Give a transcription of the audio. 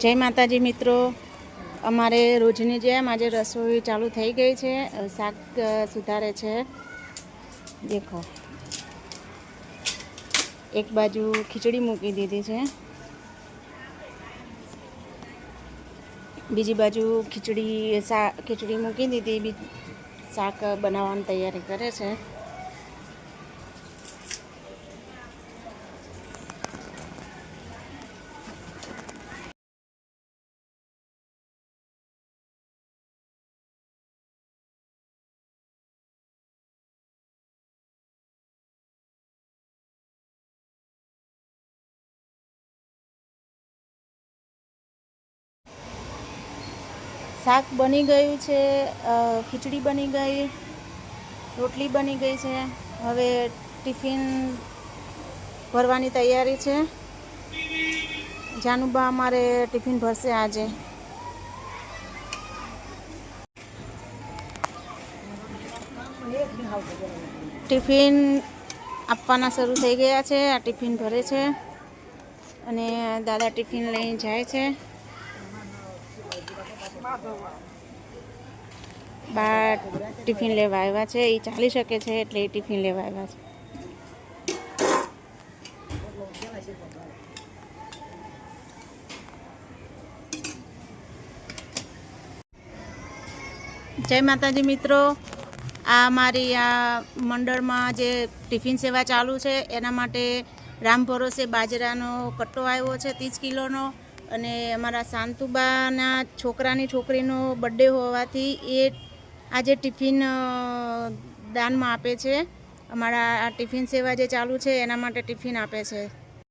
જય માતાજી મિત્રો. અમારે રોજની જેમ આજે રસોઈ ચાલુ થઈ ગઈ છે. શાક સુધારે છે. દેખો. એક બાજુ ખીચડી મૂકી દીધી છે. બીજી બાજુ ખીચડી, શા, ખીચડી મૂકી દીધી. શાક બનાવવાની તૈયારી કરે છે. શાક બની ગયું છે ખીચડી બની ગઈ, રોટલી બની ગઈ છે. હવે ટિફિન ભરવાની તૈયારી છે. જાનુબા અમારે ટિફિન ભરશે આજે. ટિફિન આપવાના શરૂ થઈ ગયા છે, આ ટિફિન ભરે છે. અને દાદા ટિફિન લઈને જાય છે. બા ટિફિન લેવા આવ્યા છે. એ ચાલી શકે છે એટલે એ ટિફિન લેવા આવ્યા છે. જય માતાજી મિત્રો. આ મારી આ મંડળમાં જે ટિફિન સેવા ચાલુ છે, એના માટે રામ ભરોસે બાજરાનો કટ્ટો આવ્યો છે, ત્રીસ કિલોનો. અને અમારા શાંતુબાના છોકરાની છોકરીનો બર્થડે હોવાથી એ આજે ટિફિન દાનમાં આપે છે. અમારા ટિફિન સેવા જે ચાલુ છે, એના માટે ટિફિન આપે છે.